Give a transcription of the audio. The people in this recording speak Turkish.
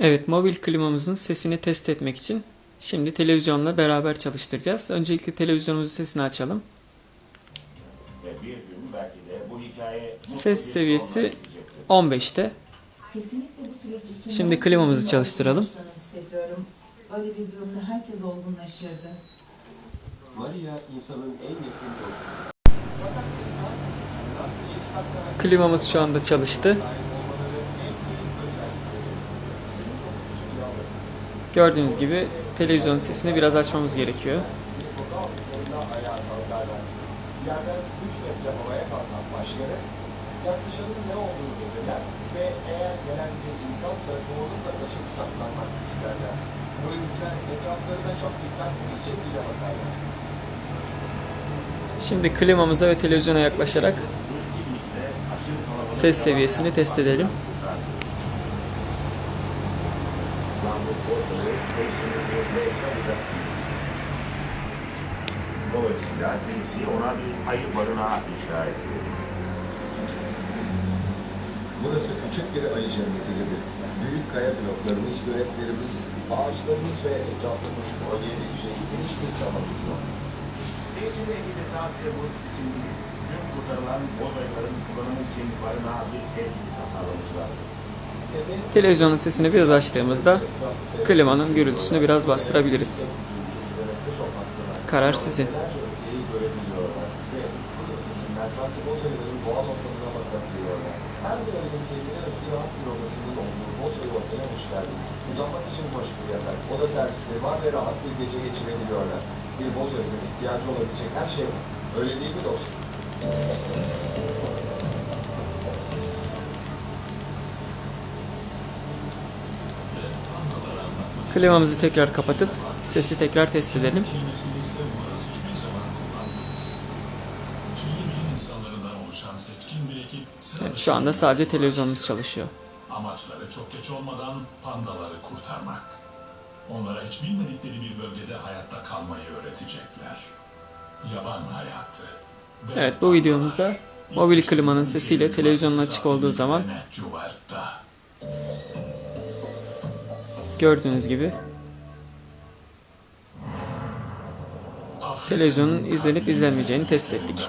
Evet, mobil klimamızın sesini test etmek için şimdi televizyonla beraber çalıştıracağız. Öncelikle televizyonumuzun sesini açalım. Ses seviyesi sonla bitecektir. 15'te. Kesinlikle bu süreç için Şimdi klimamızı çalıştıralım. Böyle bir durumda herkes olgunlaşırdı. Maria insanın en yakın dostu. Klimamız şu anda çalıştı. Gördüğünüz gibi televizyonun sesini biraz açmamız gerekiyor. ayağa kalkarlar. Yerden 3 metre havaya kalkan başları yaklaşanın ne olduğunu belirler ve eğer gelen bir insansa çoğunlukla kaçıp saklanmak isterler. Bu yüzden etraflarına çok dikkatli bir şekilde bakarlar. Şimdi klimamıza ve televizyona yaklaşarak ses seviyesini test edelim. Dolayısıyla birisi ona bir ayı barınağı inşa ediyor. Burası küçük bir ayı cenneti gibi. Büyük kaya bloklarımız, göletlerimiz, ağaçlarımız ve etrafta koşup oynayabileceği geniş bir sahamız var. Tesisinde ekibi sadece bu için değil, tüm kurtarılan boz ayıların kullanımı için barınağı bir ev tasarlamışlar. Televizyonun sesini biraz açtığımızda klimanın gürültüsünü biraz bastırabiliriz. Karar sizin. Hoş. Uzanmak için boş bir yatak, oda servisleri var ve rahat bir gece geçirebiliyorlar. Bir boz ihtiyacı olabilecek her şey var. Öyle değil mi dostum? Klimamızı tekrar kapatıp sesi tekrar test edelim. Evet, şu anda sadece televizyonumuz çalışıyor. Amaçları çok geç olmadan pandaları kurtarmak. Onlara hiç bilmedikleri bir bölgede hayatta kalmayı öğretecekler. Yaban hayatı. Evet bu videomuzda mobil klimanın sesiyle televizyonun açık olduğu zaman. Gördüğünüz gibi televizyonun izlenip izlenmeyeceğini test ettik.